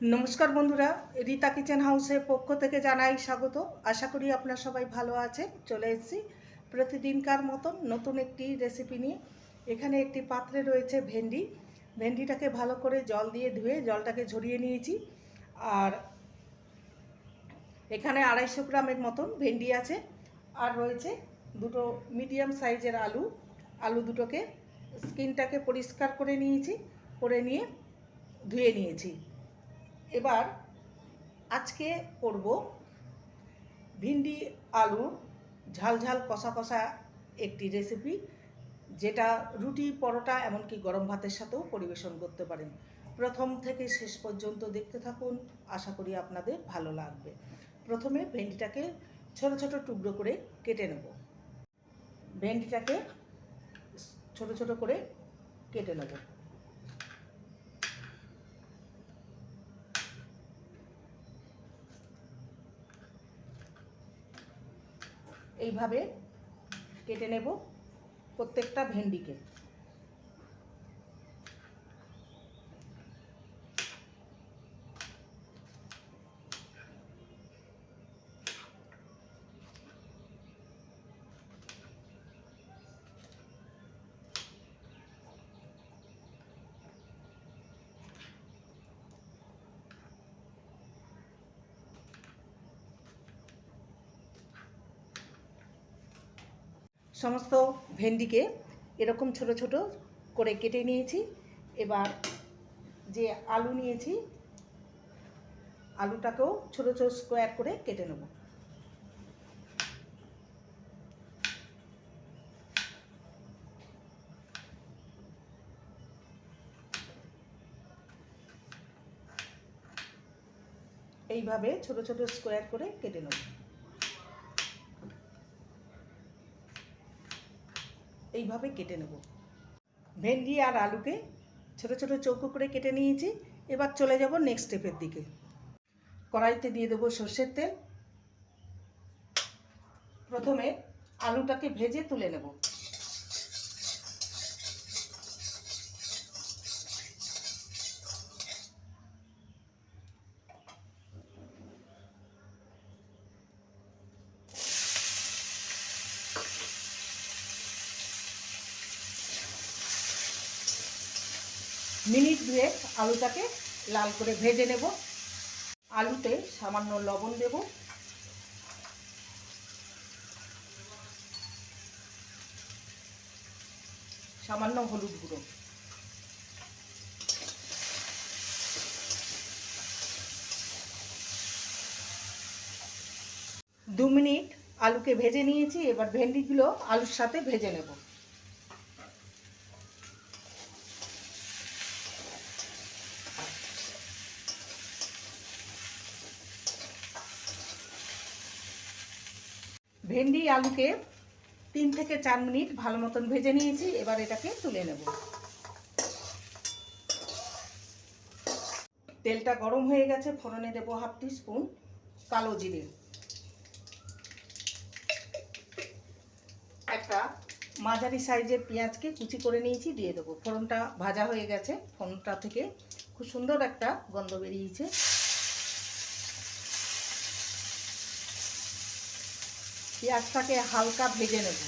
নমস্কার বন্ধুরা, রীতা কিচেন হাউসের পক্ষ থেকে জানাই স্বাগত। আশা করি আপনারা সবাই ভালো আছে চলে এসেছি প্রতিদিনকার মতন নতুন একটি রেসিপি নিয়ে। এখানে একটি পাত্রে রয়েছে ভেন্ডি। ভেন্ডিটাকে ভালো করে জল দিয়ে ধুয়ে জলটাকে ঝরিয়ে নিয়েছি। আর এখানে আড়াইশো গ্রামের মতন ভেন্ডি আছে। আর রয়েছে দুটো মিডিয়াম সাইজের আলু। আলু দুটোকে স্কিনটাকে পরিষ্কার করে নিয়েছি, করে নিয়ে ধুয়ে নিয়েছি। এবার আজকে করব ভিন্ডি আলু ঝাল ঝাল কষা কষা একটি রেসিপি যেটা রুটি, পরোটা, এমনকি গরম ভাতের সাথেও পরিবেশন করতে পারেন। প্রথম থেকে শেষ পর্যন্ত দেখতে থাকুন, আশা করি আপনাদের ভালো লাগবে। প্রথমে ভেন্ডিটাকে ছোট ছোট টুকরো করে কেটে নেব। ভেন্ডিটাকে ছোট ছোট করে কেটে নেব। এইভাবে কেটে নেব প্রত্যেকটা ভেন্ডিকে। সমস্ত ভেন্ডিকে এরকম ছোট ছোট করে কেটে নিয়েছি। এবার যে আলু নিয়েছি, আলুটাকেও ছোট ছোট স্কোয়ার করে কেটে নেব। এইভাবে ছোট ছোট স্কোয়ার করে কেটে নেব। এইভাবে কেটে নেব। ভেন্ডি আর আলুকে ছোট ছোট চৌকো করে কেটে নিয়েছি। এবার চলে যাব নেক্সট স্টেপের দিকে। কড়াইতে দিয়ে দেবো সর্ষের তেল। প্রথমে আলুটাকে ভেজে তুলে নেব। মিনিট দুয়েক আলুটাকে লাল করে ভেজে নেব। আলুতে সামান্য লবণ দেব। সামান্য হলুদ গুঁড়ো। দু মিনিট আলুকে ভেজে নিয়েছি, এবার ভেন্ডিগুলো আলুর সাথে ভেজে নেব। ভেন্ডি, আলুকে তিন থেকে চার মিনিট ভালো মতন ভেজে নিয়েছি, এবার এটাকে তুলে নেব। তেলটা গরম হয়ে গেছে, ফোড়নে দেবো হাফ স্পুন কালো জিরে। একটা মাঝারি সাইজের পেঁয়াজকে কুচি করে নিয়েছি, দিয়ে দেবো। ফোড়নটা ভাজা হয়ে গেছে, ফোড়নটা থেকে খুব সুন্দর একটা গন্ধ বেরিয়েছে। পেঁয়াজটাকে হালকা ভেজে নেব।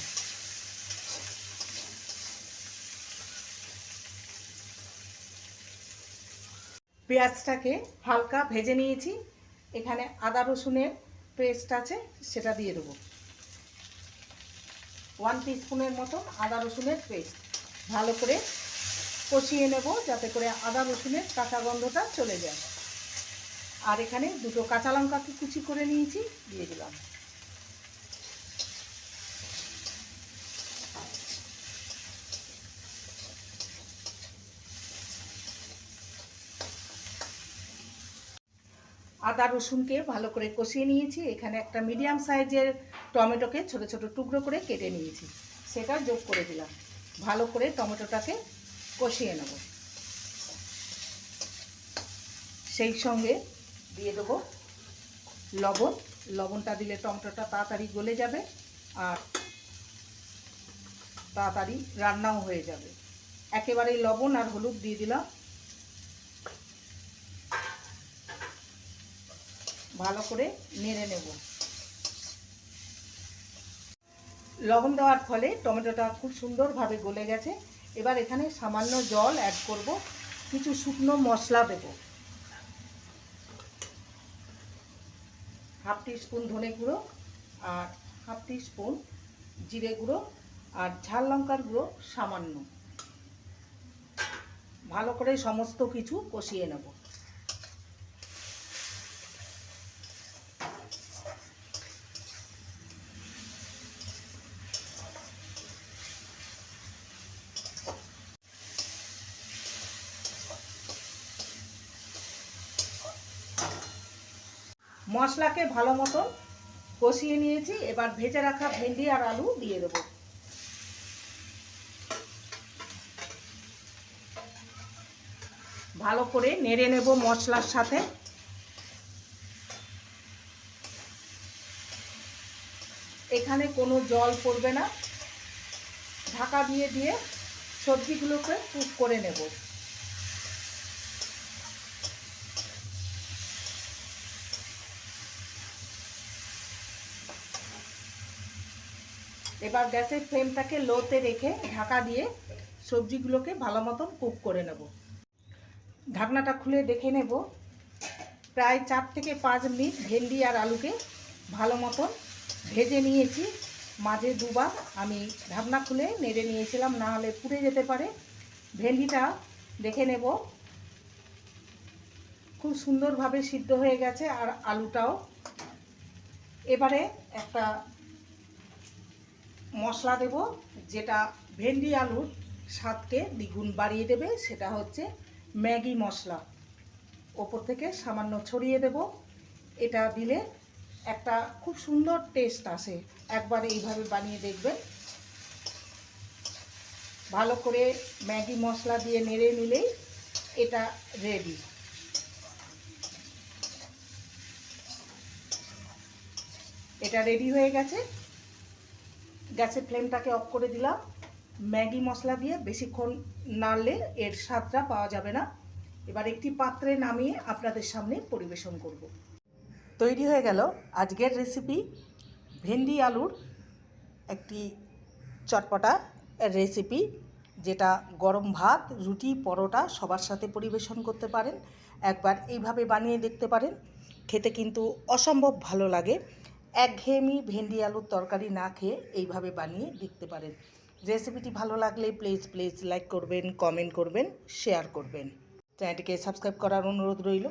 পেঁয়াজটাকে হালকা ভেজে নিয়েছি। এখানে আদা রসুনের পেস্ট আছে, সেটা দিয়ে দেবো। ওয়ান স্পুনের মতন আদা রসুনের পেস্ট। ভালো করে কষিয়ে নেব, যাতে করে আদা রসুনের কাঁচা গন্ধটা চলে যায়। আর এখানে দুটো কাঁচা লঙ্কাকে কুচি করে নিয়েছি, দিয়ে দিলাম। আদা রসুনকে ভালো করে কষিয়ে নিয়েছি। এখানে একটা মিডিয়াম সাইজের টমেটোকে ছোট ছোট টুকরো করে কেটে নিয়েছি। সেটা যোগ করে দিলাম। ভালো করে টমেটোটাকে কষিয়ে নেব। সেই সঙ্গে দিয়ে দেবো লবণ। লবণটা দিলে টমেটোটা তাড়াতাড়ি গলে যাবে আর তাড়াতাড়ি রান্নাও হয়ে যাবে। একেবারে লবণ আর হলুদ দিয়ে দিলাম। ভালো করে নেড়ে নেব। লবণ দেওয়ার ফলে টমেটোটা খুব সুন্দরভাবে গলে গেছে। এবার এখানে সামান্য জল অ্যাড করব। কিছু শুকনো মশলা দেব। হাফ স্পুন ধনে গুঁড়ো আর হাফ স্পুন জিরে গুঁড়ো আর ঝাল লঙ্কার গুঁড়ো সামান্য। ভালো করে সমস্ত কিছু কষিয়ে নেব। মশলাকে ভালো মতন কষিয়ে নিয়েছি। এবার ভেজে রাখা ভেন্ডি আর আলু দিয়ে দেবো। ভালো করে নেড়ে নেব মশলার সাথে। এখানে কোনো জল পড়বে না। ঢাকা দিয়ে দিয়ে সবজিগুলোকে কুক করে নেব। এবার গ্যাসের ফ্লেমটাকে লোতে রেখে ঢাকা দিয়ে সবজিগুলোকে ভালো মতন কুক করে নেব। ঢাকনাটা খুলে দেখে নেব। প্রায় চার থেকে পাঁচ মিনিট ভেন্ডি আর আলুকে ভালো মতন ভেজে নিয়েছি। মাঝে দুবার আমি ঢাকনা খুলে নেড়ে নিয়েছিলাম, না হলে পুড়ে যেতে পারে। ভেন্ডিটা দেখে নেব। খুব সুন্দরভাবে সিদ্ধ হয়ে গেছে আর আলুটাও। এবারে একটা মশলা দেব, যেটা ভেন্ডি আলুর স্বাদকে দ্বিগুণ বাড়িয়ে দেবে, সেটা হচ্ছে ম্যাগি মশলা। ওপর থেকে সামান্য ছড়িয়ে দেব। এটা দিলে একটা খুব সুন্দর টেস্ট আসে। একবার এইভাবে বানিয়ে দেখবেন। ভালো করে ম্যাগি মশলা দিয়ে নেড়ে নিলেই এটা রেডি। এটা রেডি হয়ে গেছে। গ্যাসের ফ্লেমটাকে অফ করে দিলাম। ম্যাগি মশলা দিয়ে বেশিক্ষণ নাড়লে এর স্বাদটা পাওয়া যাবে না। এবার একটি পাত্রে নামিয়ে আপনাদের সামনে পরিবেশন করব। তৈরি হয়ে গেল আজকের রেসিপি ভেন্ডি আলুর একটি চটপটা রেসিপি যেটা গরম ভাত, রুটি, পরোটা সবার সাথে পরিবেশন করতে পারেন। একবার এইভাবে বানিয়ে দেখতে পারেন। খেতে কিন্তু অসম্ভব ভালো লাগে। একঘেয়েমি ভেন্ডি আলুর তরকারি না খেয়ে এইভাবে বানিয়ে দেখতে পারেন। রেসিপিটি ভালো লাগলে প্লিজ প্লিজ লাইক করবেন কমেন্ট করবেন শেয়ার করবেন। চ্যানেলটিকে সাবস্ক্রাইব করার অনুরোধ রইল।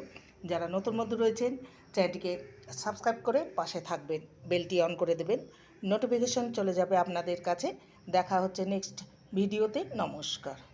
যারা নতুন মধ্যে রয়েছেন, চ্যানেলটিকে সাবস্ক্রাইব করে পাশে থাকবেন, বেলটি অন করে দেবেন। নোটিফিকেশন চলে যাবে আপনাদের কাছে। দেখা হচ্ছে নেক্সট ভিডিওতে। নমস্কার।